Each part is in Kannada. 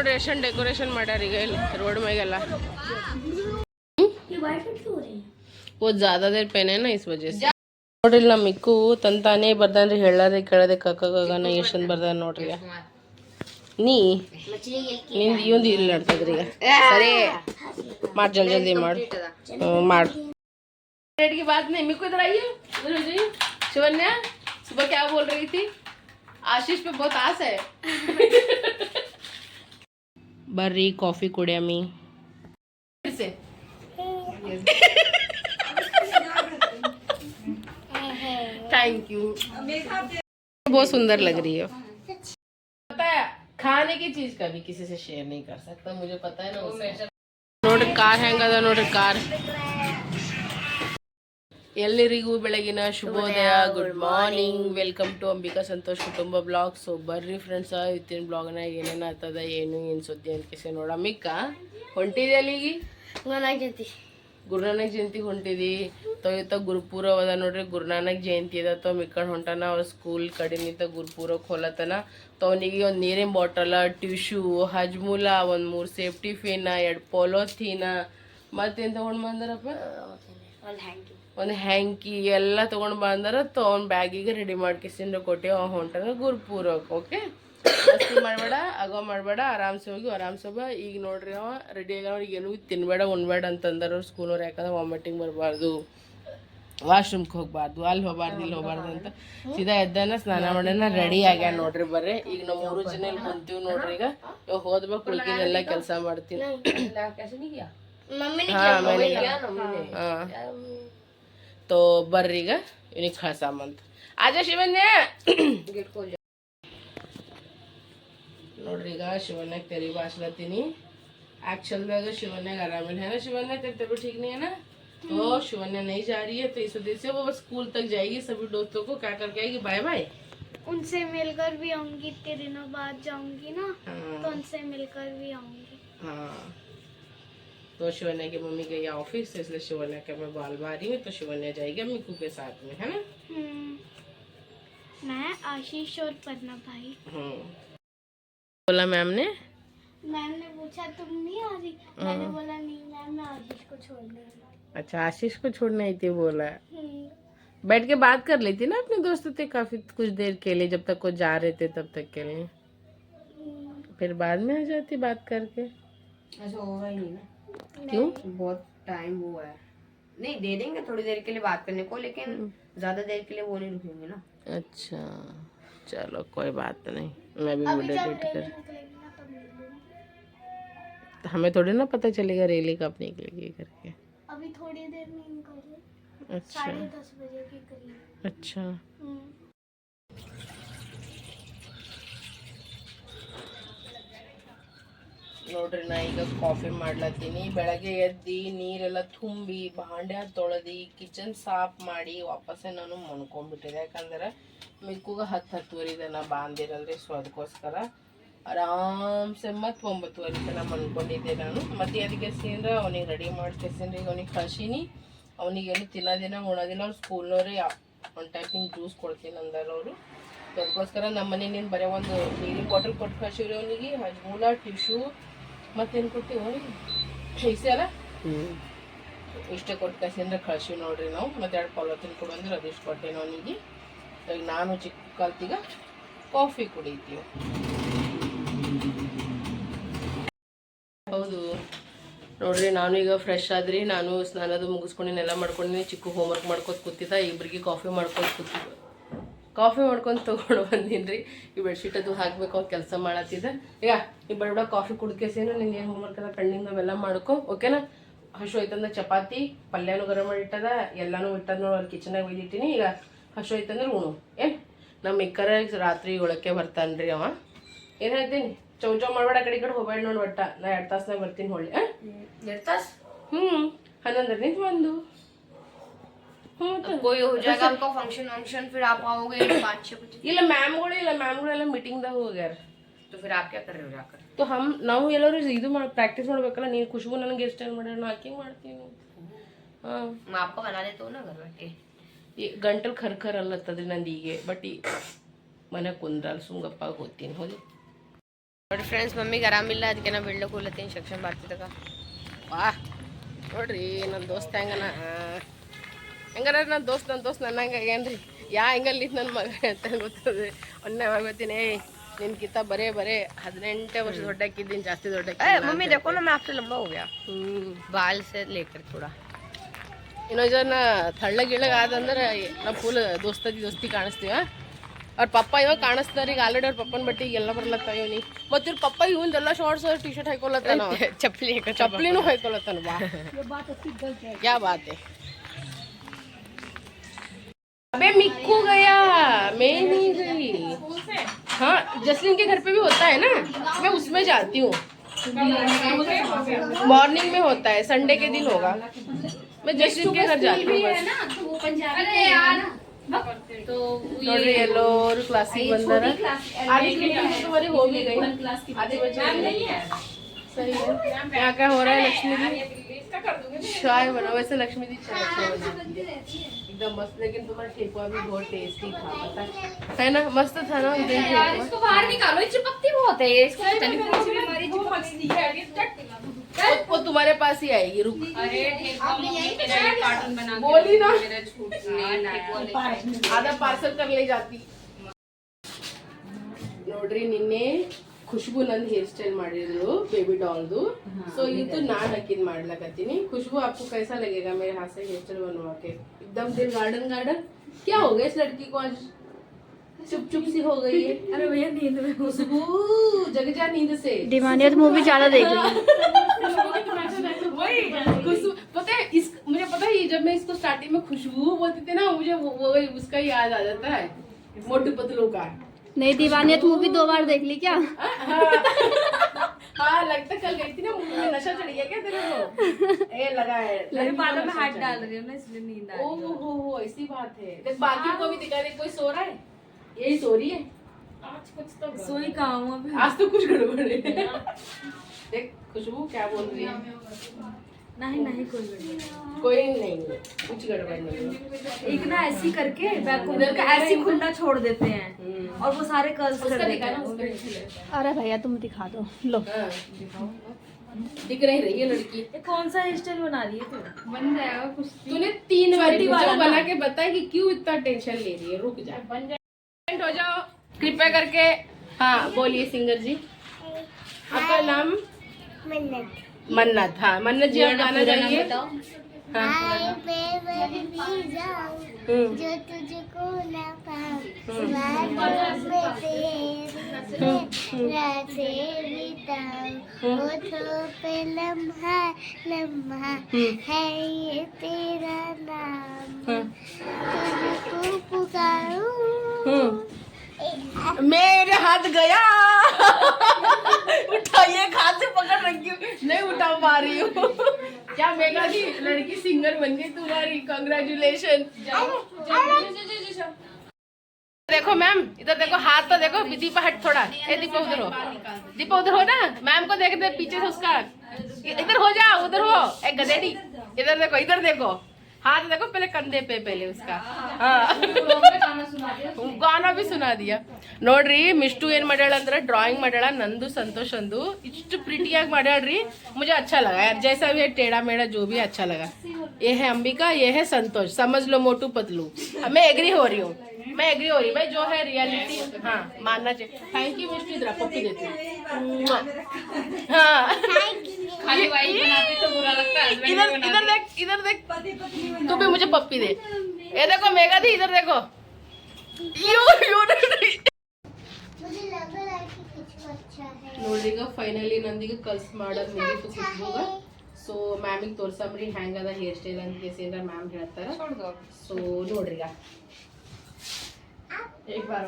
ನೋಡ್ರಿ ಎಷ್ಟೊಂದು ಡೆಕೋರೇಷನ್ ಮಾಡ್ಯಾರ ಈಗ ಇಲ್ಲಿ ರೋಡ್ ಮ್ಯಾಗೆಲ್ಲ ये वाइट क्यों हो रही है वो ज्यादा देर पहने ना इस वजह से ನೋಡ್ರಿ ನಮ್ಮ ಮಿಕ್ಕು ತಂತಾನೇ ಬರ್ದಾನ್ರಿ ಹೇಳದೆ ಕೇಳದೆ ಕಕ್ಕ ಕಗನ ಎಷ್ಟೊಂದು ಬರ್ದಾನ ನೋಡ್ರಿ ಈಗ. ನೀ ನಿಂದ ಇವಂದು ಇಲ್ಲಿ ನಡ್ತದ್ರಿ ಈಗ ಸರಿ ಮಾಡ್ ಜಲ್ದಿ ಜಲ್ದಿ ಮಾಡು ಹ್ಮ್, ಮಾಡು रेट की बात नहीं मिक्कू इधर आइए इधर हो जाइए शिवन्या सुबह क्या बोल रही थी आशीष पे बहुत आस है ಬರ್ರಿ ಕಾಫಿ ಕುಡಿಯಮ್ಮಿ से थैंक यू बहुत सुंदर लग रही हो पता है खाने की चीज कभी किसी से शेयर नहीं कर सकता मुझे पता है ना उससे ನೋಡ್ರಿ ಕಾರ್ ಹೆಂಗದ ನೋಡ್ರಿ ಕಾರ್ ಎಲ್ಲರಿಗೂ ಬೆಳಗಿನ ಶುಭೋದಯ. Good morning welcome to Ambika Santosh ಕುಟುಂಬ ಬ್ಲಾಗ್ ಸೊ ಬರ್ರಿ ಫ್ರೆಂಡ್ಸ್ ಇವತ್ತಿನ ಬ್ಲಾಗ್ನಾಗ ಏನೇನು ಆಗ್ತದ ಏನು ಏನು ಸುದ್ದಿ ಅಂತ ಕೇಸ ಮಿಕ್ಕ ಹೊಂಟಿದೆ ಅಲ್ಲಿಗೆ? ಗುರುನಾನಕ್ ಜಯಂತಿ. ಗುರುನಾನಕ್ ಜಯಂತಿ ಹೊಂಟಿದಿ. ತೊಯ್ತ ಗುರುಪುರ ಅದ ನೋಡ್ರಿ ಗುರುನಾನಕ್ ಜಯಂತಿ ಅದ. ತೊ ಮಿಕ್ಕಂಡು ಹೊಂಟನ ಅವ್ರ ಸ್ಕೂಲ್ ಕಡಿಮಿಂದ ಗುರುಪೂರಕ್ಕೆ ಹೊಲತನ ತವನಿಗೆ ಒಂದು ನೀರಿನ ಬಾಟಲ ಟಿಶ್ಯೂ ಹಜ್ಮೂಲ ಒಂದು ಮೂರು ಸೇಫ್ಟಿ ಫಿನ ಎರಡು ಪೊಲೋಥೀನ ಮತ್ತೇನು ತೊಗೊಂಡು ಬಂದಾರಪ್ಪ? ಒಂದು ಹ್ಯಾಂಗ್ ಒಂದು ಹ್ಯಾಂಕಿ ಎಲ್ಲ ತೊಗೊಂಡು ಬಂದ್ರೆ ತೊಗೊಂಡು ಬ್ಯಾಗಿಗೆ ರೆಡಿ ಮಾಡ್ಕಿಸಿಂದು ಕೊಟ್ಟೆ ಗುರು ಗುರುಪೂರಕ್ಕೆ ಓಕೆ ಅಷ್ಟು ಮಾಡಬೇಡ ಆಗೋ ಮಾಡಬೇಡ ಆರಾಮ್ಸೆ ಹೋಗಿ ಆರಾಮ್ಸೆ ಬಾ. ಈಗ ನೋಡ್ರಿ ಅವ ರೆಡಿ ಆಗ ಅವ್ರಿಗೆ ಏನೂ ತಿನ್ಬೇಡ ಉಣ್ಬೇಡ ಅಂತಂದ್ರೆ ಸ್ಕೂಲವ್ರು ಯಾಕಂದ್ರೆ ವಾಮಿಟಿಂಗ್ ಬರಬಾರ್ದು. ವಾಶ್ರೂಮ್ಗೆ ಹೋಗ್ಬಾರ್ದು ಅಲ್ಲಿ ಹೋಗಬಾರ್ದು ಇಲ್ಲಿ ಹೋಗ್ಬಾರ್ದು ಅಂತ. ಸೀದಾ ಎದ್ದಾನ ಸ್ನಾನ ಮಾಡೋಣ ರೆಡಿ ಆಗ್ಯಾನ ನೋಡ್ರಿ ಬರ್ರಿ. ಈಗ ನಮ್ಮ ಮೂರು ಜನ ಇಲ್ಲಿ ಕುಂತೀವಿ ನೋಡ್ರಿ ಈಗ. ಇವಾಗ ಹೋದ್ಬೇಕು ಎಲ್ಲ ಕೆಲಸ ಮಾಡ್ತೀನಿ. ಹಾಂ ಆಮೇಲೆ ಹಾ ತೋ ಬರ್ರಿ ಈಗ ಇವನಿಗೆ ಕಳ್ಸಾಮಂತ ಆಜ ಶಿವನ್ಯ ನೋಡ್ರಿ ಈಗ ಶಿವನ್ಯಾಗ ತೆರಿ ಬಾಚ್ಲತ್ತೀನಿ एक्चुअल शिवन्या आराम है ना शिवन्या तेरी तबीयत ठीक नहीं है ना तो शिवन्या नहीं जा रही है तो इस वजह से वो बस स्कूल तक जाएगी सभी दोस्तों को क्या करके आएगी बाय बाय उनसे मिलकर भी आऊंगी इतने दिनों बाद जाऊंगी ना तो हाँ उनसे मिलकर भी आऊंगी हाँ तो शिवन्या की मम्मी गई ऑफ़िस इसलिए शिवन्या का मैं बाल बा रही हूँ तो शिवन्या जाएगी मिकू के साथ में है ना? हम्म, मैं आशीष और पन्ना भाई। हम्म। बोला मैम ने? मैम ने पूछा तुम नहीं आ रही? मैंने बोला नहीं मैम मैं आशीष को छोड़ने अच्छा आशीष को छोड़ना ही थी बोला। हम्म, बैठ के बात कर लेती ना अपने दोस्तों से काफ़ी कुछ देर के लिए जब तक वो जा रहे थे तब तक के लिए। फिर बाद में आ जाती बात करके। ऐसा होगा ही नहीं ना। क्यों? बहुत टाइम वो है। नहीं दे देंगे थोड़ी देर के लिए बात करने को लेकिन ज़्यादा देर के लिए वो नहीं रुकेंगे ना। अच्छा चलो कोई बात नहीं। मैं भी एडिट कर। हमें थोड़ी ना पता चलेगा रैली कब निकलेगी करके। अभी थोड़ी देर में निकल। अच्छा। दस बजे के करीब। अच्छा। ನೋಡ್ರಿ ನಾ ಈಗ ಕಾಫಿ ಮಾಡ್ಲತ್ತೀನಿ. ಬೆಳಗ್ಗೆ ಎದ್ದು ನೀರೆಲ್ಲ ತುಂಬಿ ಭಾಂಡೆ ತೊಳೆದು ಕಿಚನ್ ಸಾಫ್ ಮಾಡಿ ವಾಪಸ್ಸೇ ನಾನು ಮನ್ಕೊಂಡ್ಬಿಟ್ಟಿದೆ ಯಾಕಂದ್ರೆ ಮಿಕ್ಕುಗ ಹತ್ತು ಹತ್ತುವರೆದ ನಾ ಬಾಂದಿರಲ್ರಿ, ಸೊ ಅದಕ್ಕೋಸ್ಕರ ಆರಾಮ್ಸೆ ಮತ್ತು ಒಂಬತ್ತುವರೆ ತನ ಮನ್ಕೊಂಡಿದ್ದೆ ನಾನು. ಮತ್ತೆ ಅದಕ್ಕೆ ಸೇಂದ್ರ ಅವನಿಗೆ ರೆಡಿ ಮಾಡ್ಕೇಸೇನ್ರಿ ಈಗ ಅವನಿಗೆ ಕಳ್ಸೀನಿ. ಅವನಿಗೇನು ತಿನ್ನೋದಿನ, ಉಣೋದಿನ ಅವ್ರು ಸ್ಕೂಲ್ನವ್ರೆ ಒಂದು ಟೈಪಿನ ಜ್ಯೂಸ್ ಕೊಡ್ತೀನಿ ಅಂದರು ಅವರು. ಅದಕ್ಕೋಸ್ಕರ ನಮ್ಮ ಮನೆಯಿಂದ ಬರೀ ಒಂದು ನೀರಿನ ಬಾಟಲ್ ಕೊಟ್ಟು ಕಳ್ಸಿವ್ರಿ ಅವನಿಗೆ. ಹಜ್ಮೂಲ ಟಿಶ್ಯೂ ಮತ್ತೇನು ಕೊಟ್ಟಿವಿ ಅಲ್ಲ ಇಷ್ಟೇ ಕೊಟ್ಟು ಕಳ್ಸಿಂದ್ರೆ ಕಳ್ಸಿವಿ ನೋಡ್ರಿ ನಾವು. ಮತ್ತೆ ಎರಡು ಪಾಲೋತಿನ ಕೊಡು ಅಂದ್ರೆ ಅದಿಷ್ಟು ಕೊಟ್ಟೇನು ಅವನಿಗೆ ಈಗ ನಾನು ಚಿಕ್ಕ ಕಾಲ್ತಿಗ ಕಾಫಿ ಕುಡಿತೀವಿ. ಹೌದು. ನೋಡ್ರಿ ನಾನು ಈಗ ಫ್ರೆಶ್ ಆದ್ರಿ. ನಾನು ಸ್ನಾನದು ಮುಗಿಸ್ಕೊಂಡಿನೆಲ್ಲ ಮಾಡ್ಕೊಂಡಿನಿ. ಚಿಕ್ಕ ಹೋಮ್ವರ್ಕ್ ಮಾಡ್ಕೊತ ಕೂತಿದ್ದ. ಇಬ್ಬರಿಗೆ ಕಾಫಿ ಮಾಡ್ಕೊತ ಕೂತಿದ್ದ ಕಾಫಿ ಮಾಡ್ಕೊಂಡು ತೊಗೊಂಡು ಬಂದೀನಿ ರೀ ಈ ಅದು ಹಾಕಬೇಕು ಕೆಲಸ ಮಾಡತ್ತಿದ್ದೆ ಈಗ ಈ ಬಡಬಡ ಕಾಫಿ ಕುಡ್ಕೇಸೇನು ನಿಂಗೆ ಏನು ಹೋಮ್ವರ್ಕ್ ಅದ ಪೆಂಡಿಂಗ್ ಅವೆಲ್ಲ ಮಾಡ್ಕೊ ಓಕೆನಾ ಹಸು ಐತಂದ್ರೆ ಚಪಾತಿ ಪಲ್ಯನೂ ಗರಂ ಮಾಡಿ ಇಟ್ಟದ ಎಲ್ಲನೂ ಇಟ್ಟದ ನೋಡಿ ಅಲ್ಲಿ ಕಿಚನಾಗ ಒಯ್ದಿಟ್ಟಿನಿ. ಈಗ ಹಸು ಐತಂದ್ರೆ ಉಣು ಏನು? ನಮ್ಮ ಇಕ್ಕರ ರಾತ್ರಿ ಒಳಕ್ಕೆ ಬರ್ತಾನೆ ರೀ ಅವ. ಏನು ಹೇಳ್ತೀನಿ? ಚೌ ಚೌ ಮಾಡ್ಬೇಡ ಕಡೆ ಕಡೆ ಹೋಗ್ಬೇಡ ನೋಡಿ ಬಟ್ಟ ನಾ ಎರಡು ತಾಸ್ನಾಗ ಬರ್ತೀನಿ ಹೊಳ್ಳಿ ಎರಡು ತಾಸು? ಹ್ಞೂ ಹನ್ನೊಂದರಿಂದ ಒಂದು. ಹ್ಞೂ अब कोई हो जाएगा आपका फंक्शन वंक्शन फिर आप आओगे पाँच छः बजे ಇಲ್ಲ ಮ್ಯಾಮ್ಗಳು ಇಲ್ಲ ಮ್ಯಾಮ್ಗಳೆಲ್ಲ ಮೀಟಿಂಗ್ದಾಗ ಹೋಗ್ಯಾರ तो फिर आप क्या कर रहे हो जाकर तो हम ನಾವು ಎಲ್ಲರೂ ಇದು ಮಾಡಿ ಪ್ರಾಕ್ಟೀಸ್ ಮಾಡ್ಬೇಕಲ್ಲ ನೀನು ಖುಷ್ಬು ನನಗೆ ಎಷ್ಟು ಟೈಮ್ ಮಾಡ್ಯಾರ ನಾ ಹಾಕಿಂಗ್ ಮಾಡ್ತೀನಿ ಹಾಂ मैं आपको बना देता हूँ ना घर बैठे ಈ ಗಂಟಲು ಖರ್ಖರ್ ಅಲ್ಲತ್ತದ್ರಿ ನಂದು ಹೀಗೆ ಬಟ್ ಈ ಮನೆ ಕುಂದ್ರಲ್ಲ ಸುಮ್ಗಪ್ಪ ಹೋಗ್ತೀನಿ ಹೋಗಿ ನೋಡಿ ಫ್ರೆಂಡ್ಸ್ ಮಮ್ಮಿಗೆ ಆರಾಮಿಲ್ಲ ಅದಕ್ಕೆ ನಾವು ಬೆಳ್ಳ ಕೂಲತ್ತೀನಿ ಸೆಕ್ಷನ್ ಬರ್ತಿದ್ದಾಗ ವಾ ನೋಡ್ರಿ ನನ್ನ ದೋಸ್ತ ಹೆಂಗನ ಹೆಂಗಾರ ನನ್ನ ದೋಸ್ತ್ ನನ್ನ ದೋಸ್ತ್ ನನ್ನ ಹಂಗೆ ಆಗ್ಯಾನ್ರಿ ಯಾ ಹೆಂಗಲ್ಲಿ ನನ್ನ ಮಗ ಅಂತ ಗೊತ್ತದೆ ಒನ್ನೆ ಹೋಗ್ತೀನಿ ಏಯ್ ನಿನ್ಕಿಂತ ಬರೇ ಬರೇ ಹದಿನೆಂಟೇ ವರ್ಷ ದೊಡ್ಡಕ್ಕಿದ್ದೀನಿ ಜಾಸ್ತಿ ए ದೊಡ್ಡ मम्मी देखो ना मैं आपसे लंबा हो गया ಹ್ಞೂ बाल से लेकर थोड़ा ಇನ್ನೊಂದು ಜನ ತಳ್ಳಗ್ ಗಿಳ್ಳಗ್ ಆದಂದ್ರೆ ನಾವು ಫುಲ್ ದೋಸ್ತದಿ ದೋಸ್ತಿ ಕಾಣಿಸ್ತೀವ ಅವ್ರ ಪಪ್ಪ ಇವಾಗ ಕಾಣಿಸ್ತಾರ ಈಗ ಆಲ್ರೆಡಿ ಅವ್ರ ಪಪ್ಪನ ಬಟ್ಟಿ ಎಲ್ಲ ಬರ್ಲತ್ತಾವ ಇವನಿ ಮತ್ತೆ ಇವ್ರ ಪಪ್ಪ ಇವಂದೆಲ್ಲ ಶಾರ್ಟ್ಸ್ ಟಿ ಶರ್ಟ್ ಹಾಕೊಳತ್ತಾನ चपली एक ಚಪ್ಪಲಿನೂ ಹಾಕೊಳತ್ತಾನ ಬಾ क्या बात है अबे मिक्कू गया। मैं नहीं गई। हाँ जसलीन के घर पे भी होता है ना? मैं उसमें जाती हूँ। मॉर्निंग में होता है संडे के दिन होगा। मैं जसलीन के घर जाती हूँ तो येलो क्लासिक बंदर आधी तुम्हारी हो भी गई। आधे बजे सही है। क्या क्या हो रहा है लक्ष्मी जी। चाय बनाओ वैसे लक्ष्मी जी चाय एकदम मस्त लेकिन तुम्हारा ठेकुआ भी बहुत टेस्टी था पता है? ना? मस्त था ना उस यार इसको बाहर निकालो चिपकती बहुत है इसको पता नहीं कौन सी चिपकती है वो तुम्हारे पास ही आएगी रुक। अरे कार्टून बना बोली ना। हाँ, आधा पार्सल कर ले जाती। नोटरी निन्ने। ಖುಷ್ಬು ನಂದು ಹೇರ್ ಸ್ಟೈಲ್ ಮಾಡಿದ್ರು ಬೇಬಿ ಡಾಲ್ದು ಸೊ ಇದು ನಾನ್ ಹಾಕಿದ್ ಮಾಡ್ಲಕತ್ತೀನಿ खुशबू आपको कैसा लगेगा मेरे हाथ से हेयर स्टाइल बनवा के एकदम दिल गार्डन गार्डन क्या हो गया इस लड़की को आज चुप चुप सी हो गई है अरे भैया नींद में खुशबू जग जा नींद से दीवानियत मूवी ज्यादा देख रही खुशबू पता है इस मुझे पता है ये जब मैं इसको स्टार्टिंग में खुशबू बोलती थी ना मुझे वो, वो उसका याद आ जाता है मोटू पतलू का नहीं दीवानियत मूवी दो बार देख ली क्या? हाँ लगता कल गई थी ना मुँह में नशा चढ़ गया क्या तेरे को? ए लगा है बालों में हाथ डाल रही हूँ ना इसलिए नींद आ ओ हो। हो हो ऐसी बात है। देख बाकी को भी दिखा दे कोई सो रहा है? यही सो रही है? रही सोई कहाँ हूँ अभी? आज तो कुछ गड़बड़ है। देख खुशबू क्या बोल रही है? नहीं नहीं कोई गड़बड़ कोई नहीं है कुछ गड़बड़ नहीं एक ना ऐसी करके बैक को इधर का ऐसे खुला छोड़ देते हैं। हम्म। और वो सारे कर्ल्स कर देते हैं। अरे भैया तुम दिखा दो। लो। हाँ, दिख नहीं रही है लड़की। ये कौन सा हेयर स्टाइल बना रही है तू? बन जाएगा कुछ तूने तीन बार वाला बना के बताया कि क्यों इतना टेंशन ले रही है? रुक जा। बन जाए हो जाओ। कृपया करके हाँ बोलिए सिंगर जी। आपका नाम? मन्नत मन्नत। हाँ मन्नत जी आप गाना गाइए। हाँ। हम्म। हम्म। हम्म। लम्हा लम्हा है ये तेरा नाम। तुझको पुकारूं मेरे हाथ गया। उठाइए हाथ से पकड़ रखी हूँ। नहीं उठा पा रही हूँ। क्या मेगा जी लड़की सिंगर बन गई तुम्हारी कॉन्ग्रेचुलेशन देखो मैम इधर देखो हाथ तो देखो दीपा हट थोड़ा। ए दीपा उधर हो। दीपा उधर हो ना? मैम को देख दे पीछे से उसका। इधर हो जा उधर हो। ए गधेड़ी इधर देखो इधर देखो। हाथ देखो पहले कंधे पे पहले उसका। हाँ, हाँ। गाना भी सुना दिया। नोड्री मिस्टू ऐन मडल अंदर ड्राइंग मडल नंदु संतोष अंदु। इष्ट प्रीटी आगे मडलरी मुझे अच्छा लगा यार जैसा भी है टेढ़ा मेढ़ा जो भी अच्छा लगा। ये है अंबिका ये है संतोष। समझ लो मोटू पतलू। मैं एग्री हो रही हूँ। मैं एग्री हो रही भाई जो है रियलिटी हाँ मानना चाहिए। थैंक यू मिस्टू इधर देती हूँ। खाली वाइट बनाते तो बुरा लगता है इधर इधर देख इधर देख तू भी मुझे पप्पी दे ये देखो मेगा दी इधर देखो यू यू मुझे लग रहा है कि कुछ अच्छा है ನೋಡ್ರಿ ಈಗ ಫೈನಲಿ ನಂದೀಗ ಕಲ್ಸ್ ಮಾಡೋದು ಮುಗೀತು ಖುಷ್ಬುಗ ಸೊ ಮ್ಯಾಮಿಗೆ ತೋರ್ಸಂಬ್ರಿ ಹೆಂಗ್ ಅದ ಹೇರ್ ಸ್ಟೈಲ್ ಅಂತ ಕೇಸಿ ಏನಾರ ಮ್ಯಾಮ್ ಹೇಳ್ತಾರ ಸೊ ನೋಡ್ರಿ ಈಗ एक बार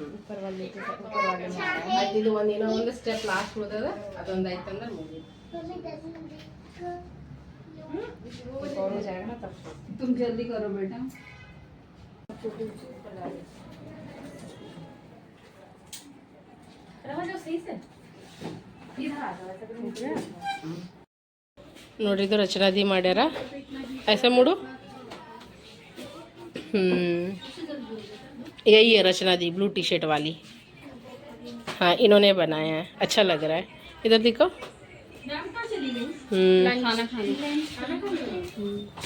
और पकड़ लो। अब पीछे हो जाओ ऊपर वाले के साथ ऊपर वाले में आ गया। ಆಯ್ತು, ಇದು ಒಂದ್ ಏನೋ ಒಂದು ಸ್ಟೆಪ್ ಲಾಸ್ಟ್ ಉಳ್ದದ ಅದೊಂದ್ ಆಯ್ತಂದ್ರೆ ಮುಗೀತು एक और हो जाएगा ना तब तो। तुम जल्दी करो बेटा सही से ನೋಡ್ರಿ ಇದು ರಚನಾದಿ ಮಾಡ್ಯಾರ ऐसा मुड़ो हम्म यही है रचना दी ब्लू टी शर्ट वाली। हाँ इन्होंने बनाया है। अच्छा लग रहा है। इधर देखो। हम्म। खाना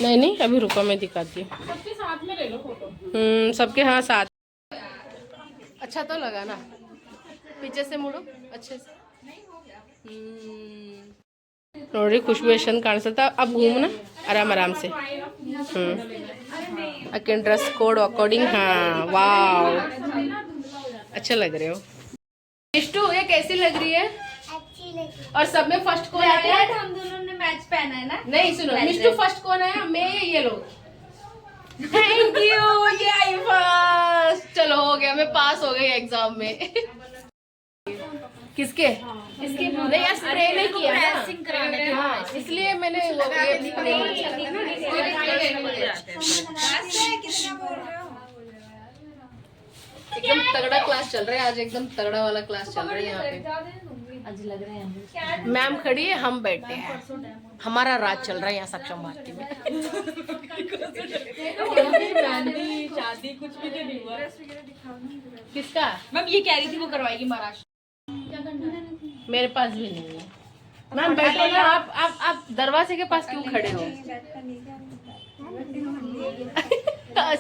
नहीं नहीं अभी रुको मैं दिखाती हूँ। सबके साथ में ले लो फ़ोटो हम्म सबके हाँ साथ। अच्छा तो लगा ना। पीछे से मुड़ो अच्छे से। हम्म ನೋಡ್ರಿ ಖುಷ್ಬು ಎಷ್ಟು ಚಂದ ಕಾಣಿಸುತ್ತಾ अब घूमना आराम आराम से हम्म अकेन ड्रेस कोड अकॉर्डिंग हाँ वाव अच्छा लग रहे हो मिष्टू ये कैसी लग रही है अच्छी लगी और सब में फर्स्ट कौन आया है हम दोनों ने मैच पहना है ना नहीं सुनो मिष्टू फर्स्ट कौन आया मैं या ये लोग थैंक यू ये आई फर्स्ट चलो हो गया मैं पास हो गई एग्जाम में किसके? इसके नहीं यार स्प्रे किया हाँ इसलिए मैंने एकदम तगड़ा क्लास चल रहा है आज एकदम तगड़ा वाला क्लास चल रहा है यहाँ पे। आज लग रहे हैं मैम खड़ी है हम बैठे हैं। हमारा राज चल रहा है यहाँ सक्षम भारती में। शादी कुछ भी नहीं हुआ किसका? मैम ये कह रही थी वो करवाएगी महाराष्ट्र। मेरे पास भी नहीं है। मैम बैठो ना आप आप आप दरवाजे के पास क्यों खड़े हो?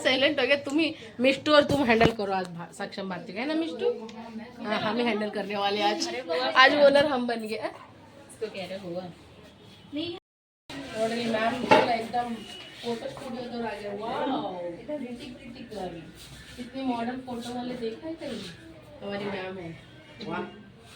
साइलेंट हो गया। तुम ही मिस्टू और तुम हैंडल करो आज सक्षम भारती है ना मिस्टू हाँ हम ही हैंडल करने वाले आज। आज ओनर हम बन गए। फ़ोटो स्टूडियो तो आ गया। Wow pretty pretty modern photo वाले देखा है कहीं? हमारी मैम है। वाह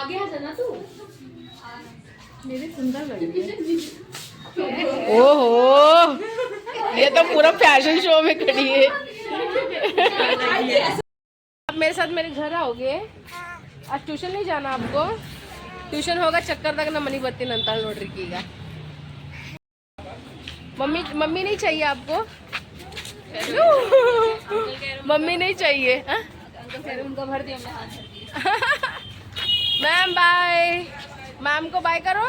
आगे आ जाना तू। ओहो ये तो पूरा फ़ैशन शो में खड़ी है। आप मेरे साथ मेरे घर आओगे? आज ट्यूशन नहीं जाना आपको? ट्यूशन होगा चक्कर तक ना मनी बत्ती नंताल नोड्री कीगा मम्मी मम्मी नहीं चाहिए आपको? मम्मी नहीं चाहिए हाँ? उनका भर दिया मैं हाथ भर दिया। मैम बाय मैम को बाय करो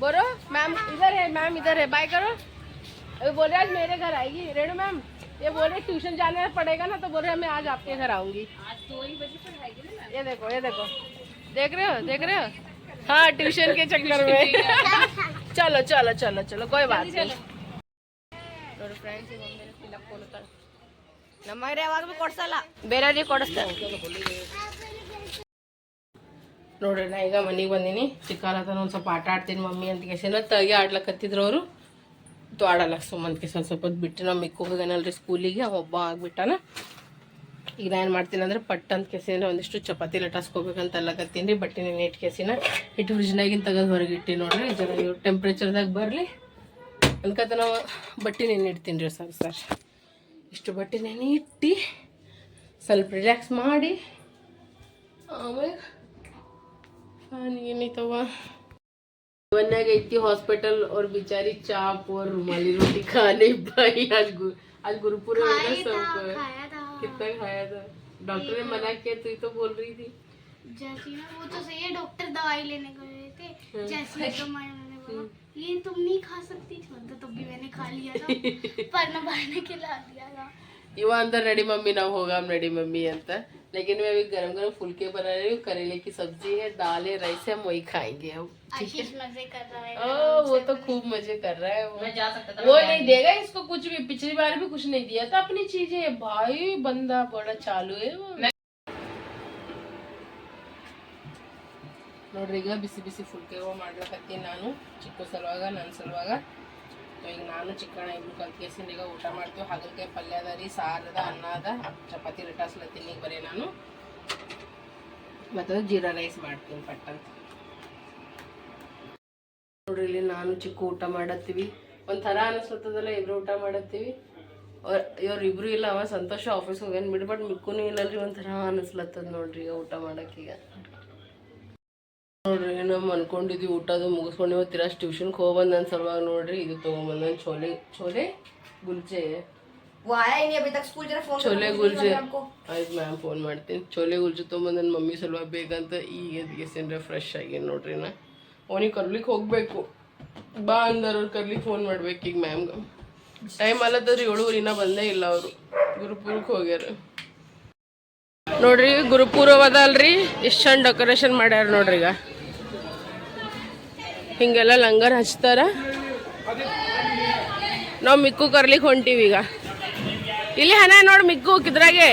बोलो मैम इधर है मैम इधर है बाय करो अभी बोल रहे आज मेरे घर आएगी रेणु मैम ये बोल रहे ट्यूशन जाने पड़ेगा ना तो बोल रहे मैं आज आपके घर आऊंगी आज दो ही बजे पढ़ाएगी ना ये देखो ये देखो देख रहे हो देख रहे हो हाँ ट्यूशन के चक्कर में चलो चलो चलो चलो कोई बात नहीं ನೋಡಿ ಫ್ರೆಂಡ್ಸ್ ಈಗ ಒಮ್ಮೆ ಫಿಲಪ್ ಕೊಡ್ತಾರೆ ನಮ್ಮ ಯಾವಾಗಲೂ ಕೊಡ್ಸಲ್ಲ ಬೇರೆಯವ್ರಿಗೆ ಕೊಡಿಸ್ತಾರೆ ನೋಡ್ರಿ ನಾ ಈಗ ಮನೆಗೆ ಬಂದೀನಿ. ಚಿಕ್ಕಾಲತನ ಒಂದು ಸ್ವಲ್ಪ ಆಟ ಆಡ್ತೀನಿ ಮಮ್ಮಿ ಅಂತ ಕೇಸಿನ ತಗಿ ಆಡ್ಲಕ್ಕತ್ತಿದ್ರು ಅವರು. ತು ಸುಮ್ಮನೆ ಸುಮ್ಮಂತ್ಗೆ ಸ್ವಲ್ಪ ಸ್ವಲ್ಪ ಬಿಟ್ಟು ನಮ್ಮ ಹೋಗನಲ್ರಿ ಸ್ಕೂಲಿಗೆ ಒಬ್ಬ ಆಗಿಬಿಟ್ಟಾನ. ಈಗ ನಾ ಏನು ಮಾಡ್ತೀನಿ ಅಂದರೆ ಪಟ್ ಅಂತ ಕೆಸಿನ ಒಂದಿಷ್ಟು ಚಪಾತಿ ಲಟಾಸ್ಕೋಬೇಕಂತ ಅಲ್ಲಕತ್ತೀನಿ ರೀ ಬಟ್ಟೆ ನೀಟ್ ಕೆಸಿನ ಇಟ್ಟು ಫ್ರಿಜ್ನಾಗಿನ ತೆಗೆದು ಹೊರಗೆ ಇಟ್ಟು ನೋಡ್ರಿ. ಜರ ಟೆಂಪ್ರೇಚರ್ದಾಗ ಬರಲಿ. ಅನ್ಕತ ನಾವು ಬಟ್ಟೆ ನೆನೆ ಇಡ್ತೀನಿ ರೀ ಸರ್ ಸರ್. ಇಷ್ಟು ಬಟ್ಟೆ ನೆನೆ ಇಟ್ಟು, ಸ್ವಲ್ಪ ರಿಲ್ಯಾಕ್ಸ್ ಮಾಡಿ, ಆಮೇಲೆ परेशान ये नहीं तो वरना गई थी हॉस्पिटल और बेचारी चाप और रुमाली रोटी खा नहीं पाई आज गु, आज गुरुपुर में सबको कितना खाया था। डॉक्टर ने मना किया तू तो बोल रही थी। जैसी ना वो तो सही है डॉक्टर दवाई लेने को रहे थे। हाँ। जैसी तो मैंने बोला हाँ। ये तुम नहीं खा सकती छोड़ दो तो भी मैंने खा लिया था पर ना बाहर ने खिला दिया था। इव अंदर रेडी मम्मी ना होगा हम रेडी मम्मी अंत लेकिन मैं अभी गरम गरम फुलके बना रही हूँ करेले की सब्जी है दाल है राइस है हम वही खाएंगे हम आशीष मजे कर रहा है ओ वो तो खूब मजे कर रहा है वो मैं जा सकता था वो नहीं देगा इसको कुछ भी पिछली बार भी कुछ नहीं दिया था अपनी चीजें भाई बंदा बड़ा चालू है वो ನೋಡ್ರಿ ಈಗ ಬಿಸಿ ಬಿಸಿ ಫುಲ್ಕೆವ ಮಾಡ್ಲಕತ್ತೀನಿ ನಾನು ಚಿಕ್ಕ ಸಲುವಾಗ ನನ್ನ ಸಲುವಾಗ ಸೊ ಈಗ ನಾನು ಚಿಕ್ಕಣ ಇಬ್ರು ಕಲ್ತ್ಕೇಸಿಂದ ಈಗ ಊಟ ಮಾಡ್ತೀವಿ. ಹಾಗಲಕಾಯಿ ಪಲ್ಯ ಅದ ರೀ, ಸಾರದ ಅನ್ನ ಅದ. ಚಪಾತಿ ರಿಟಾಸ್ಲ ಈಗ ಬರೀ ನಾನು. ಮತ್ತು ಜೀರಾ ರೈಸ್ ಮಾಡ್ತೀನಿ ಪಟ್ಟಂತ. ನೋಡ್ರಿ ಇಲ್ಲಿ ನಾನು ಚಿಕ್ಕ ಊಟ ಮಾಡತ್ತೀವಿ. ಒಂಥರ ಅನಿಸ್ಲತ್ತದಲ್ಲ ಇಬ್ರು ಊಟ ಮಾಡತ್ತೀವಿ. ಇವ್ರಿಬ್ರು ಇಲ್ಲ, ಅವ ಸಂತೋಷ ಆಫೀಸ್ ಹೋಗ್ಯಾನ ಬಿಡಿ ಬಟ್ ಇಲ್ಲ ಇಲ್ಲಲ್ರಿ, ಒಂಥರ ಅನಿಸ್ಲತ್ತದ ನೋಡ್ರಿ ಈಗ ಊಟ ಮಾಡಕ್ಕೀಗ ನೋಡ್ರಿ ನಮ್ಮ ಅನ್ಕೊಂಡಿದ್ವಿ ಊಟದು ಮುಗಿಸ್ಕೊಂಡು ಇವತ್ತು ಇರಷ್ಟು ಟ್ಯೂಷನ್ಗೆ ಹೋಗ್ಬಂದು ನನ್ನ ಸಲುವಾಗಿ ನೋಡ್ರಿ ಇದು ತೊಗೊಂಬಂದ ನಾನು ಚೋಲೆ ಚೋಲೆ ಗುಲ್ಚೆ. ಚೋಲೆ ಗುಲ್ಚೆ. ಆಯ್ತು ಮ್ಯಾಮ್ ಫೋನ್ ಮಾಡ್ತೀನಿ. ಚೋಲೆ ಗುಲ್ಚೆ ತೊಗೊಂಬಂದು ನನ್ನ ಮಮ್ಮಿ ಸಲುವಾಗಿ ಬೇಕಂತ ಈಗ ಎದ್ಗೆಸೇನ್ರೆ ಫ್ರೆಶ್ ಆಗಿ ನೋಡ್ರಿ ನಾ. ಅವನಿಗೆ ಕರ್ಲಿಕ್ಕೆ ಹೋಗಬೇಕು. ಬಾ ಅಂದವ್ರು ಕರ್ಲಿಕ್ಕೆ ಫೋನ್ ಮಾಡ್ಬೇಕು ಈಗ ಮ್ಯಾಮ್ಗೆ ಟೈಮ್ ಅಲ್ಲದವ್ರು ಏಳುವರೆ ಇನ್ನೂ ಬಂದೇ ಇಲ್ಲ ಅವರು. ಗುರುಪುರಕ್ಕೆ ಹೋಗ್ಯಾರ. ನೋಡ್ರಿ ಗುರುಪುರವದಲ್ರಿ ಎಷ್ಟು ಚಂದ ಡೆಕೋರೇಷನ್ ಮಾಡ್ಯಾರ ನೋಡ್ರಿ ಈಗ. ಹಿಂಗೆಲ್ಲ ಲಂಗರ್ ಹಚ್ತಾರ. ನಾವು ಮಿಕ್ಕು ಕರ್ಲಿಕ್ಕೆ ಹೊಂಟೀವಿ ಈಗ. ಇಲ್ಲಿ ಹಣ ನೋಡು ಮಿಕ್ಕು ಕಿದ್ರಾಗೆ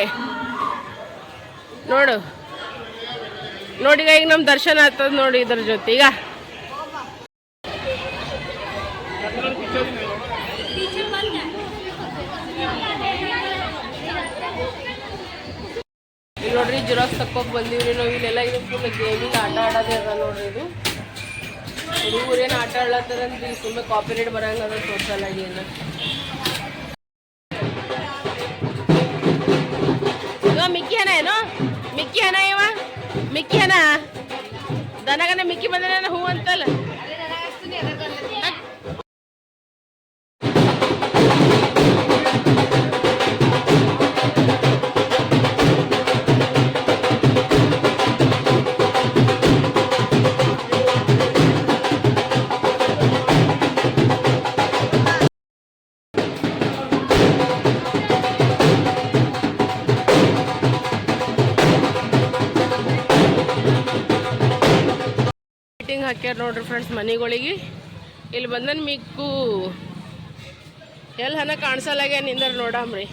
ನೋಡು. ನೋಡಿಗ ಈಗ ನಮ್ಮ ದರ್ಶನ ಆಗ್ತದ ನೋಡಿ ಇದ್ರ ಜೊತೆ. ಈಗ. ನೋಡ್ರಿ ಜಿರಾಕ್ಸ್ ತಕ್ಕೋಕ್ ಬಂದೀವ್ರಿ ನಾವು ಇಲ್ಲೆಲ್ಲ ಇದು ಗೇಮಿಂಗ್ ಆಟ ಆಡೋದೇ ಅದ ನೋಡ್ರಿ ಇದು. ಹುಡುಗರೇನು ಆಟ ಆಡ್ಲತ್ತಾರಂದ್ರಿ ಸುಮ್ಮನೆ ಕಾಪಿರೇಟ್ ಬರಂಗ ಅದ ತೋರ್ಸಲ್ಲ ಏನು ಇವ ಮಿಕ್ಕಿ ಹಣ ಏನು? ಮಿಕ್ಕಿ ಹಣ ಇವ? ಮಿಕ್ಕಿ ಹಣ ದನಗನ ಮಿಕ್ಕಿ ಬಂದ್ರೆ ಹೂ ಹಾಕ್ಯಾರ ನೋಡ್ರಿ ಫ್ರೆಂಡ್ಸ್ ಮನೆಗಳಿಗೆ. ಇಲ್ಲಿ ಬಂದನ್ ಮಿಕ್ಕು ಎಲ್ಲಿ ಹನ ಕಾಣಿಸಲ್ಲಾಗ್ಯ ನಿಂದರ್ ನೋಡಮ್ರಿ.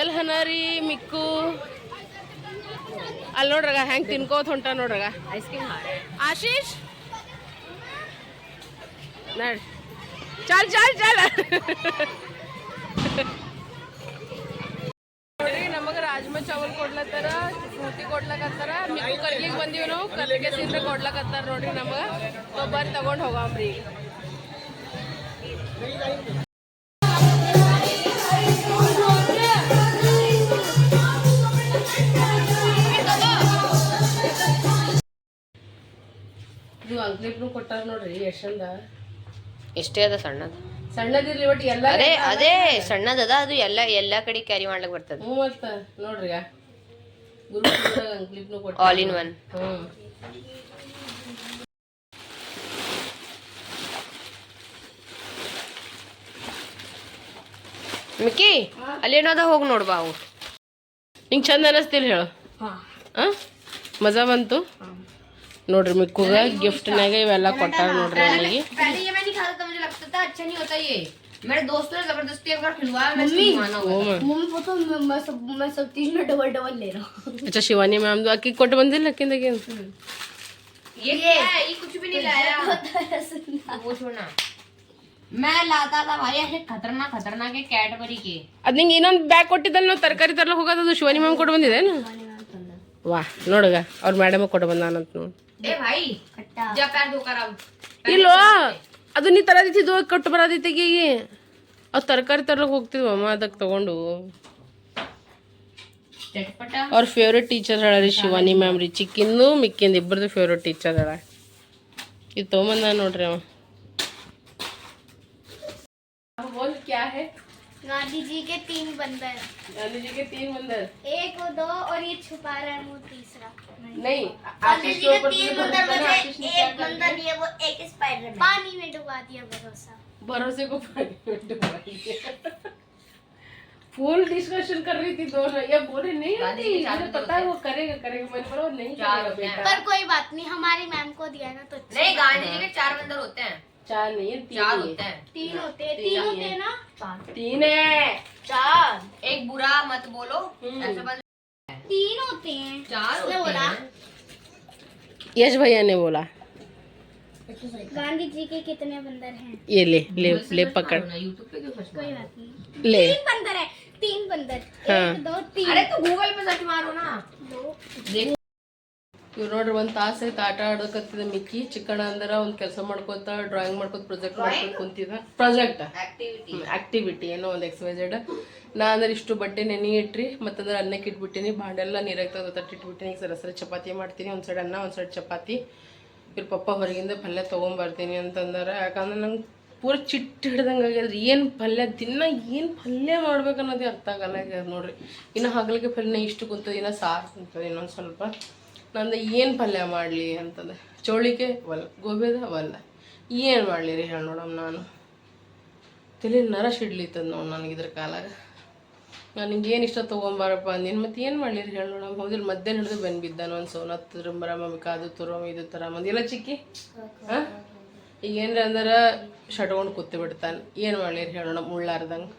ಎಲ್ಲಿ ಹನ ರೀ ಮಿಕ್ಕು? ಅಲ್ಲಿ ನೋಡ್ರಗ ಹೆಂಗೆ ತಿನ್ಕೋತ ಹೊಂಟ ನೋಡ್ರಗ? ಆಶೀಶ್? ನೋಡಿ ಚಲ್ ಚಲ್ ಚಲ್. ರಾಜ್ಮಾ ಚಾವಲ್ ಕೊಡ್ಲತ್ತಾರ ಸ್ಮೂತಿ ಕೊಡ್ಲಕತ್ತಾರ. ಮಿಕ್ಕು ಕರ್ಲಿಗೆ ಬಂದೀವಿ ನಾವು ಕರ್ಲಿಗೆ ಸೀರೆ ಕೊಡ್ಲಕತ್ತಾರ ನೋಡ್ರಿ ನಮಗ. ಬರ್ರಿ ತಗೊಂಡ್ ಹೋಗಾಮ್ರಿ ಇದು ಅಂಕ್ಲಿಪ್ನು ಕೊಟ್ಟಾರ ನೋಡ್ರಿ ಎಷ್ಟಂದ ಎಷ್ಟೇ ಅದ ಸಣ್ಣದು. ಸಣ್ಣದಿರ್ಲಿ ಒಟ್ಟು ಎಲ್ಲ ಅದೇ ಅದೇ ಸಣ್ಣದದ ಅದು ಎಲ್ಲ ಎಲ್ಲ ಕಡೆ ಕ್ಯಾರಿ ಮಾಡ್ಲಿಕ್ಕೆ ಬರ್ತದೆ. ಹ್ಞೂ ಮತ್ತ ನೋಡ್ರಿ ಆಲ್ ಇನ್ ಒನ್ ಮಿಕಿ ಮಿಕ್ಕಿ ಅಲ್ಲೇನದ ಹೋಗಿ ನೋಡ್ಬಾ ಅವು ನಿಂಗೆ ಚಂದ ಅನಸ್ತಿಲ್ ಹೇಳು. ಆ? ಮಜಾ ಬಂತು. ನೋಡ್ರಿ ಮಿಕ್ಕುಗ ಗಿಫ್ಟ್ನಾಗ ಇವೆಲ್ಲ ಕೊಟ್ಟಾರ ನೋಡ್ರಿ ಅವನಿಗೆ अच्छा नहीं होता ये मेरे दोस्तों ने जबरदस्ती एक बार खिलवाया मैं खिलवाना ಹ್ಞೂ ಮ. मम्मी पता मैं मैं सब मैं सब चीज में डबल डबल ले रहा हूँ ಅಚ್ಚಾ ಶಿವಾನಿ ಮ್ಯಾಮ್ದು ಅಕ್ಕಿ ಕೊಟ್ಟು ಬಂದಿಲ್ಲ ಅಕ್ಕಿಂದಾಗೆ ये क्या है ये कुछ भी नहीं लाया वो छोड़ना मैं लाता था भाई ऐसे खतरनाक खतरनाक है कैडबरी के ಅದು ನಿಂಗೆ ಇನ್ನೊಂದು ಬ್ಯಾಗ್ ಕೊಟ್ಟಿದ್ದಲ್ಲ ನಾವು ತರಕಾರಿ ತರಲು ಹೋಗೋದು ಶಿವಾನಿ ಮ್ಯಾಮ್ ಕೊಟ್ಟು ಬಂದಿದ್ದೇನು ವಾ ನೋಡುಗ ಅವ್ರ ಮೇಡಮ್ ಕೊಟ್ಟು ಬಂದಾನಂತ ನೋಡಿ ए भाई जा पैर धो कर अब ಇಲ್ವಾ ಅದು ನೀ ತರದಿತ್ತಿದ್ದು ಕೊಟ್ಟು ಬರೋದಿತ್ತಿಗೆ ಅವು ತರಕಾರಿ ತರಲಿಕ್ಕೆ ಹೋಗ್ತಿದ್ವಿ ಅಮ್ಮ ಅದಕ್ಕೆ ತಗೊಂಡು. ಅವ್ರ ಫೇವ್ರೇಟ್ ಟೀಚರ್ ಹೇಳಿ ಶಿವಾನಿ ಮ್ಯಾಮ್ ರೀ. ಚಿಕ್ಕಿಂದು ಮಿಕ್ಕಿಂದು ಇಬ್ಬರದು ಫೇವ್ರೆಟ್ ಟೀಚರ್ ಹೇಳ ಇದು ತೊಗೊಂಬಂದ ನೋಡ್ರಿ ಅವ. गांधी जी के तीन बंदर। गांधी जी के तीन बंदर? एक वो दो और ये छुपा रहा है वो तीसरा। नहीं गांधी जी के तीन बंदर बचे एक बंदर ये वो एक स्पाइडर पानी में डुबा दिया भरोसा। भरोसे को पानी में डुबा दिया। फुल डिस्कशन कर रही थी दोनों। ये बोले नहीं होती मुझे पता है वो करेगा करेगा। मैंने बोला नहीं चार करेगा पर कोई बात नहीं हमारी मैम को दिया ना तो अच्छा। नहीं गांधी जी के चार बंदर होते हैं। चार नहीं है तीन चार ही है। होते हैं। तीन होते हैं तीन होते हैं। ना? तीन है। चार। एक बुरा मत बोलो ऐसे बस। तीन होते हैं। चार होते बोला। हैं। यश भैया ने बोला। गांधी जी के कितने बंदर हैं? ये ले ले ले पकड़। यूट्यूब पे क्यों सर्च कोई बात नहीं। ले। तीन बंदर है तीन बंदर। हाँ। एक दो तीन। अरे तू गूगल पे सर्च मारो ना। दो। देख। ಇವ್ರು ನೋಡ್ರಿ ಒಂದು ತಾಸು ಆಯ್ತು ಆಟ ಆಡೋಕತ್ತಿದ ಮಿಕ್ಕಿ ಚಿಕ್ಕಣ ಅಂದ್ರ ಒಂದು ಕೆಲಸ ಮಾಡ್ಕೊತ ಡ್ರಾಯಿಂಗ್ ಮಾಡ್ಕೊತ ಪ್ರೊಜೆಕ್ಟ್ ಮಾಡ್ಕೊಂಡು ಕುಂತಿದ. ಪ್ರಾಜೆಕ್ಟ್ ಆಕ್ಟಿವಿಟಿ ಆಕ್ಟಿವಿಟಿ ಏನೋ ಒಂದು ಎಕ್ಸೈಸೆಡ್ ನಾ ಅಂದ್ರೆ ಇಷ್ಟು ಬಟ್ಟೆ ನೆನೆ ಇಟ್ರಿ ಮತ್ತಂದ್ರೆ ಅನ್ನಕ್ಕೆ ಇಟ್ಬಿಟ್ಟಿನಿ ಭಾಂಡೆಲ್ಲ ನೀರಾಗ ತೆಗೆದು ತಟ್ಟಿಟ್ಬಿಟ್ಟಿನಿ ಈಗ ಸರ ಸರಿ ಚಪಾತಿ ಮಾಡ್ತೀನಿ ಒಂದು ಸೈಡ್ ಅನ್ನ ಒಂದು ಸೈಡ್ ಚಪಾತಿ. ಇವ್ರ ಪಪ್ಪ ಹೊರಗಿಂದ ಪಲ್ಯ ತೊಗೊಂಬರ್ತೀನಿ ಅಂತಂದ್ರೆ ಯಾಕಂದ್ರೆ ನಂಗೆ ಪೂರ ಚಿಟ್ಟು ಹಿಡ್ದಂಗೆ ಆಗ್ಯದ್ರಿ. ಏನು ಪಲ್ಯ ದಿನ ಏನು ಪಲ್ಯ ಮಾಡ್ಬೇಕನ್ನೋದೇ ಅರ್ಥ ಆಗಲ್ಲ ಆಗ್ಯದ ನೋಡ್ರಿ. ಇನ್ನು ಹಗಲಿಗೆ ಪಲ್ಯ ಇಷ್ಟು ಕುಂತದ ಇನ್ನು ಸಾರು ಕುಂತದ ಇನ್ನೊಂದು ಸ್ವಲ್ಪ. ನಂದು ಏನು ಪಲ್ಯ ಮಾಡಲಿ ಅಂತಂದೆ. ಚೌಳಿಕೆ ಒಲ್ಲ, ಗೋಬಿದ ಒಲ್ಲ. ಏನು ಮಾಡಲಿ ರೀ ಹೇಳಿ ನೋಡಮ್ಮ ನಾನು. ತಲೆ ನರ ಸಿಡ್ಲಿತ್ತದ ನೋಡಿ ನನಗೆ ಇದ್ರ ಕಾಲಾಗ. ನಾನು ನಿಂಗೆ ಏನು ಇಷ್ಟ ತೊಗೊಂಬಾರಪ್ಪ ನಿನ್ನ ಮತ್ತೆ ಏನು ಮಾಡಲಿರಿ ಹೇಳಿ ನೋಡಮ್ಮ ಹೌದಿಲ್ಲ ಮಧ್ಯಾಹ್ನ ಹಿಡಿದು ಬಂದು ಬಿದ್ದಾನ ಒಂದು ಸೋನ ಮಮ್ಮಿ ಕಾದು ತುರಮ, ಇದು ಥರ ಮಂದಿಲ್ಲ ಚಿಕ್ಕಿ? ಹಾಂ? ಈಗ ಏನರ ಅಂದ್ರೆ ಶಟ್ಕೊಂಡು ಕೂತು ಬಿಡ್ತಾನೆ ಏನು ಮಾಡಲಿರಿ ಹೇಳೋಣ ಮುಳ್ಳಾರ್ದಂಗೆ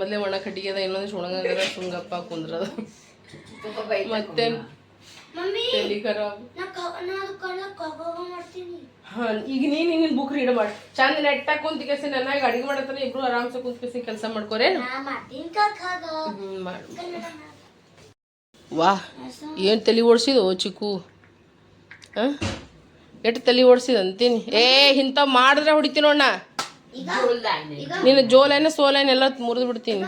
ಮೊದಲೇ ಒಣ ಕಟ್ಟಿಗೆ ಅದ ಇನ್ನೊಂದು ಒಣಗದ ಸುಂಗಪ್ಪ ಕುಂದ್ರದ. ಮತ್ತೆ ಮಮ್ಮಿ ತಲೆ ಖರಾಬ್ ಈಗ ನೀನ್ ನಿನ್ನ ಬುಕ್ ರೀಡ್ ಮಾಡಿ. ಚಂದ ನೆಟ್ಟಾಗ ಕುಂತ ನನ್ನ ಈಗ ಅಡಿಗೆ ಮಾಡತ್ತಾನೆ ಇಬ್ರು ಆರಾಮ್ಸೆ ಕುಂತ ಕೇಸಿ ಕೆಲಸ ಮಾಡ್ಕೋರೆ. ನಾ ಮಾಡ್ತೀನಿ ಕಾಕಾಗ ವಾ ಏನು ತಲೆ ಓಡಿಸಿದು ಚಿಕ್ಕು? ಹಾಂ? ಎಷ್ಟು ತಲೆ ಓಡಿಸಿದ ಅಂತೀನಿ? ಏ ಇಂಥ ಮಾಡಿದ್ರೆ ಹೊಡಿತೀನಿ ನೋಡ ನೀನು ಜೋ ಲೈನ್ ಸೋ ಲೈನ್ ಎಲ್ಲ ಮುರಿದು ಬಿಡ್ತೀನಿ.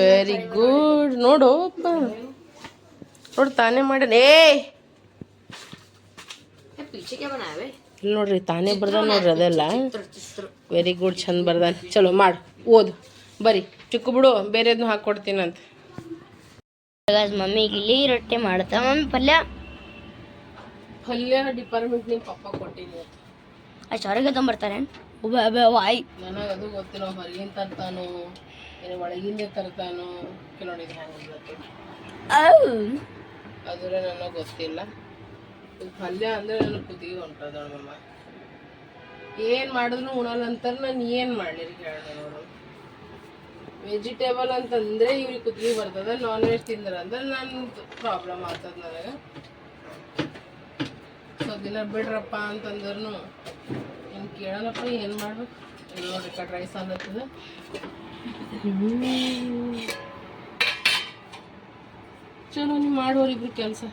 ವೆರಿ ಗುಡ್ ನೋಡು ನೋಡು ತಾನೇ ಮಾಡ್ಯಾನ ನೋಡ್ರಿ ತಾನೇ ಬರ್ದಾನ ನೋಡ್ರಿ ಅದೆಲ್ಲ. ವೆರಿ ಗುಡ್ ಚಂದ ಬರ್ದಾನ. ಚಲೋ ಮಾಡು ಓದು. ಬರಿ ಚಿಕ್ಕ ಬಿಡು ಬೇರೆದ್ನು ಹಾಕ್ಕೊಡ್ತೀನಂತ ಮಮ್ಮಿ ಇಲ್ಲಿ ರೊಟ್ಟಿ ಮಾಡ್ತಾ ಮಮ್ಮಿ ಪಲ್ಯ. ಪಲ್ಯ ಡಿಪಾರ್ಟ್ಮೆಂಟ್ ನಿಮ್ಮ ಪಪ್ಪ ಕೊಟ್ಟಿದ್ದೆ ಅಷ್ಟು ಹೊರಗೆ ಒಬ್ಬ ವಾಯ್. ನನಗೆ ಅದು ಗೊತ್ತಿಲ್ಲ ಹೊರಗಿನ ತರ್ತಾನೋ ಏನು ಒಳಗಿಂದ ತರ್ತಾನೋ ಇದು ಹೆಂಗೆ ಅದರ ನನಗೆ ಗೊತ್ತಿಲ್ಲ. ಪಲ್ಯ ಅಂದ್ರೆ ನನಗೆ ಕುದಿಗೆ ಹೊಂಟದ ನೋಡಮ್ಮ ಏನು ಮಾಡಿದ್ರು ಉಣಲ್ಲ ಅಂತಾರೆ ನಾನು ಏನು ಮಾಡಲಿ ಹೇಳ ನೋಡು. ವೆಜಿಟೇಬಲ್ ಅಂತಂದ್ರೆ ಇವ್ರಿಗೆ ಕುದಿಗೆ ಬರ್ತದೆ ನಾನ್ ವೆಜ್ ತಿಂದ್ರೆ ಅಂದ್ರೆ ನನ್ನ ಪ್ರಾಬ್ಲಮ್ ಆಗ್ತದೆ ನನಗೆ. ದಿನ ಬಿಡ್ರಪ್ಪ ಅಂತಂದ್ರೂ ಏನು ಕೇಳಲ್ಲಪ್ಪ, ಏನು ಮಾಡ್ಬೇಕು? ನೋಡಿ ಕಟ್ ರೈಸ್ ಅನ್ನತ್ತದ. ಚಲೋ, ನೀವು ಮಾಡೋರಿಬ್ರು ಕೆಲಸ.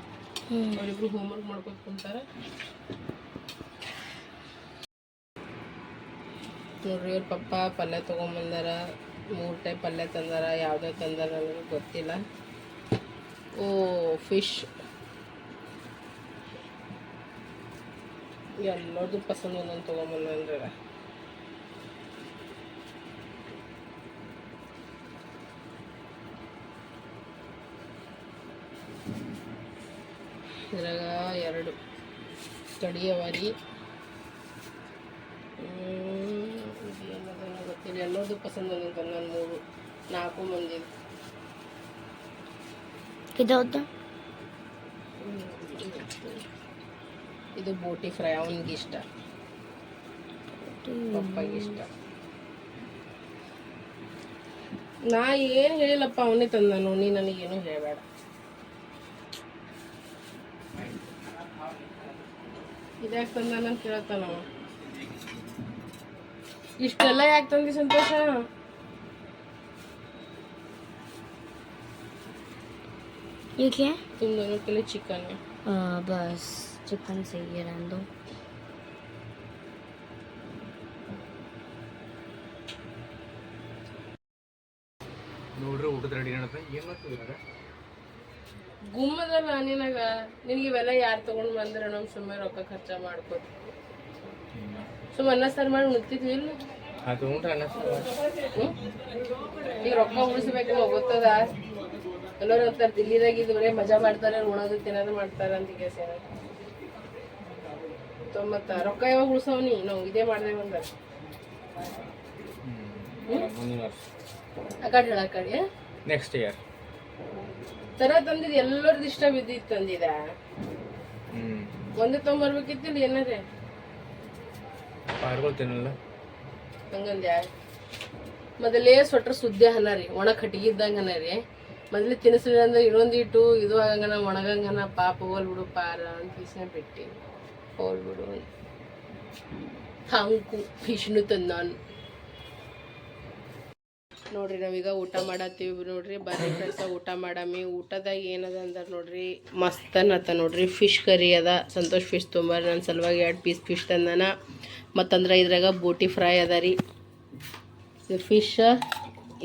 ಅವರಿಬ್ರು ಹೋಮ್ವರ್ಕ್ ಮಾಡ್ಕೊಂಡು ಕುಂತಾರೆ. ನೋಡ್ರಿ ಅವ್ರ ಪಪ್ಪ ಪಲ್ಯ ತೊಗೊಂಬಂದಾರ. ಮೂರು ಟೈಪ್ ಪಲ್ಯ ತಂದಾರ. ಯಾವುದೇ ತಂದಾರ ನನಗೆ ಗೊತ್ತಿಲ್ಲ. ಓ ಫಿಶ್ ಎಲ್ಲರದು ಪಸಂದ್ ಒಂದೊಂದು ತೊಗೊಂಬಂದ್ರೆ ಇದ್ರಾಗ ಎರಡು ಸ್ಥಳೀಯವಾಗಿ ಏನದನ್ನ ಗೊತ್ತಿಲ್ಲ. ಎಲ್ಲರದು ಪಸಂದ್ ಒಂದೊಂದು ನಾನು ಮೂರು ನಾಲ್ಕು ಮಂದಿ. ಇದೌದು ಇದು ಬೂಟಿ ಫ್ರೈ ಅವನಿಗೆ ಇಷ್ಟ. ಪಪ್ಪಗೆ ಇಷ್ಟ. ನಾ ಏನು ಹೇಳಿಲ್ಲಪ್ಪ ಅವನೇ ತಂದನು ನೀ ನನಗೇನು ಹೇಳಬೇಡ. ಇದ್ಯಾಕೆ ತಂದಾನ ಕೇಳ್ತಾನ ಇಷ್ಟೆಲ್ಲ ಯಾಕೆ ತಂದಿ ಸಂತೋಷ? ಏಕೆ ತುಂಬ ಕೆಲವು ಚಿಕನ್ ಬಸ್. ಚಿಕನ್ செய்யறಂದು ನೋಡ್ರಿ ಊಟದ ರೆಡಿ ಏನಪ್ಪ ಏನು ಮಾಡ್ತೀವಿ ಇವಾಗ ಗುಮ್ಮದಲ್ಲ ಇವೆಲ್ಲ ಯಾರು ತಗೊಂಡ್ ಬಂದ್ರೆ ನಮ್ಮ ಸುಮ್ಮನೆ ರೊಕ್ಕ ಖರ್ಚ ಮಾಡ್ಕೋತ ಸುಮ್ಮ ಅನ್ನ ಸಾರು ಮಾಡಿ ನುಗ್ತಿದ್ವಿ ಇಲ್ಲ ಅದು ಊಟ ಅಣ್ಣ ಈಗ ರೊಕ್ಕ ಉಳಿಸ್ಬೇಕು ಹೋಗುತ್ತದ ಎಲ್ಲರೂ ಅಂತಾರೆ ದಿಲ್ಲಿದಾಗ ಇದ್ರೆ ಮಜಾ ಮಾಡ್ತಾರೆ ಉಣೋದು ತಿನ್ನೋದು ಮಾಡ್ತಾರೆ ಅಂತ ಈಗ ಮತ್ತ ರೊಕ್ಕ ಯಾವಾಗ ಉಳ್ಸವ್ನಿ ನಾವು ಇದೇ ಮಾಡ್ದೇವೆ ಅಂದ ಮುಂದಿನ ವರ್ಷ. ಆ ಕಡೆ ಹೇಳ ಕಡೆ. ನೆಕ್ಸ್ಟ್ ಇಯರ್ ತರ ತಂದಿದ್ ಎಲ್ಲರದ್ದು ಇಷ್ಟ ಬಿದ್ದಿತ್ತು ತಂದಿದ ಒಂದು ತೊಗೊಂಬರ್ಬೇಕಿತ್ತಿಲ್ಲ ಏನಾರೇ ಪಾರ್ಗಳು ತಿನ್ನಲ್ಲ. ಹಂಗಂದ್ಯಾ? ಮೊದಲೇ ಸ್ವೆಟ್ರ್ ಸುದ್ದಿ ಹನ ರೀ ಒಣ ಕಟ್ಟಿಗೆ ಇದ್ದಂಗೆ ಹನ ರೀ. ಮೊದಲೇ ತಿನ್ನಿಸ್ಲಿಲ್ಲ ಅಂದ್ರೆ ಇನ್ನೊಂದಿಟ್ಟು ಇದು ಆಗಂಗನ ಒಣಗಂಗನ ಪಾಪ ಹೋಲ್ ಬಿಡು ಪಾರ ಅಂತ ಬಿಟ್ಟು. ಹಂಕು ಫಿಶ್ನು ತಂದ ನಾನು ನೋಡ್ರಿ ನಾವೀಗ ಊಟ ಮಾಡತ್ತೀವಿ ನೋಡ್ರಿ. ಬರ್ರಿ ಫ್ರೆಂಡ್ಸ ಊಟ ಮಾಡಮಿ. ಊಟದಾಗ ಏನದ ಅಂದ್ರೆ ನೋಡ್ರಿ. ಮಸ್ತ್ ಅನ್ನತ್ತ ನೋಡ್ರಿ. ಫಿಶ್ ಕರಿ ಅದ. ಸಂತೋಷ್ ಫಿಶ್ ತೊಂಬರ್ರಿ ನನ್ನ ಸಲುವಾಗಿ ಎರಡು ಪೀಸ್ ಫಿಶ್ ತಂದನ. ಮತ್ತಂದ್ರೆ ಇದ್ರಾಗ ಬೋಟಿ ಫ್ರೈ ಅದ ರೀ. ಫಿಶ್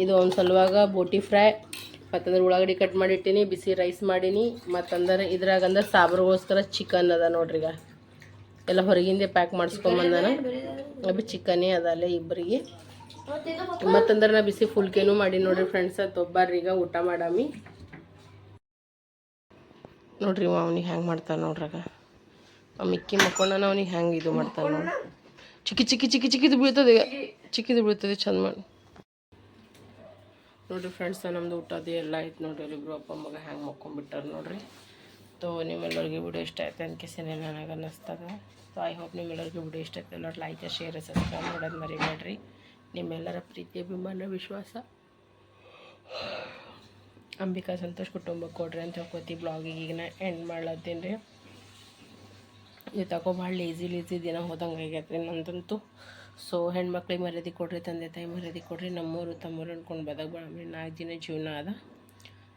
ಇದು ಒಂದು ಸಲುವಾಗ ಬೋಟಿ ಫ್ರೈ ಮತ್ತಂದ್ರೆ ಉಳ್ಳಾಗಡ್ಡಿ ಕಟ್ ಮಾಡಿಟ್ಟಿನಿ, ಬಿಸಿ ರೈಸ್ ಮಾಡೀನಿ. ಮತ್ತಂದ್ರೆ ಇದ್ರಾಗಂದ್ರೆ ಸಾಬ್ರಿಗೋಸ್ಕರ ಚಿಕನ್ ಅದ ನೋಡ್ರಿ ಈಗ ಎಲ್ಲ ಹೊರಗಿಂದೆ ಪ್ಯಾಕ್ ಮಾಡಿಸ್ಕೊಂಬಂದಾನ. ಅಬ್ಬಿ ಚಿಕನೇ ಅದಲ್ಲೇ ಇಬ್ಬರಿಗೆ. ಮತ್ತಂದ್ರೆ ನಾ ಬಿಸಿ ಫುಲ್ಕೇನು ಮಾಡಿ ನೋಡ್ರಿ ಫ್ರೆಂಡ್ಸ್ ತೊಬ್ಬರ್ರಿ ಈಗ ಊಟ ಮಾಡಾಮಿ. ನೋಡ್ರಿ ಅವ್ನಿಗೆ ಹೆಂಗೆ ಮಾಡ್ತಾನೆ ನೋಡ್ರಾಗ ಆ ಮಿಕ್ಕಿ ಮಕ್ಕೊಂಡನ ಅವ್ನಿಗೆ ಹೆಂಗೆ ಇದು ಮಾಡ್ತಾನೆ ನೋಡಿ ಚಿಕ್ಕಿ ಚಿಕ್ಕಿ ಚಿಕ್ಕಿ ಚಿಕ್ಕಿದು ಬೀಳ್ತದೆ ಚಿಕ್ಕಿದು ಬೀಳ್ತದೆ ಚಂದ ಮಾಡಿ. ನೋಡ್ರಿ ಫ್ರೆಂಡ್ಸ್ ನಮ್ದು ಅದೇ ಎಲ್ಲ ಆಯ್ತು ನೋಡ್ರಿ ಇಬ್ಬರು ಅಪ್ಪ ಮಗ ಹೆಂಗೆ ಮಕ್ಕೊಂಬಿಟ್ಟಾರೆ ನೋಡ್ರಿ. ತೋ ನಿಮ್ಮೆಲ್ಲರಿಗೆ ವಿಡಿಯೋ ಇಷ್ಟ ಆಯ್ತು ಅನ್ಕೇಸಿನ ನನಗೆ ಅನ್ನಿಸ್ತದೆ ಸೊ ಐ ಹೋಪ್ ನಿಮ್ಮೆಲ್ಲರಿಗೂ ವಿಡಿಯೋ ಇಷ್ಟ ಆಯ್ತು ಎಲ್ಲ ಲೈಕ್ ಶೇರ್ ಸಬ್ಸ್ಕ್ರೈಬ್ ಮಾಡೋದು ಮರಿಬೇಡ್ರಿ ನಿಮ್ಮೆಲ್ಲರ ಪ್ರೀತಿ ಅಭಿಮಾನ ವಿಶ್ವಾಸ ಅಂಬಿಕಾ ಸಂತೋಷ್ ಕುಟುಂಬಕ್ಕೆ ಕೊಡ್ರಿ ಅಂತ ಹೇಳ್ಕೊತಿ ಬ್ಲಾಗಿಗೆ ಈಗ ನಾ ಎಂಡ್ ಮಾಡ್ಲತ್ತೀನಿ ರೀ ಇದು ತಗೋ ಭಾಳ ಲೇಜಿ ಲೇಜಿ ದಿನ ಹೋದಂಗೆ ಆಗೈತೆ ನಂದಂತೂ ಸೊ ಹೆಣ್ಮಕ್ಳಿಗೆ ಮರ್ಯಾದೆ ಕೊಡ್ರಿ ತಂದೆ ತಾಯಿ ಮರ್ಯಾದೆ ಕೊಡ್ರಿ ನಮ್ಮೂರು ತಮ್ಮೂರು ಅಂದ್ಕೊಂಡು ಬದಕ್ ಬೇಡ ನಾಲ್ಕು ದಿನ ಜೀವನ ಅದ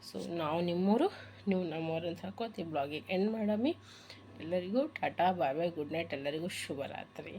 ಸೊ ನಾವು ನಿಮ್ಮೂರು ನೀವು ನಮ್ಮವರನ್ನು ಸಾಕೋತಿ ಬ್ಲಾಗಿಗೆ ಎಂಡ್ ಮಾಡಮ್ಮಿ ಎಲ್ಲರಿಗೂ ಟಾಟಾ ಬಾಯ್ ಬಾಯ್ ಗುಡ್ ನೈಟ್. ಎಲ್ಲರಿಗೂ ಶುಭರಾತ್ರಿ.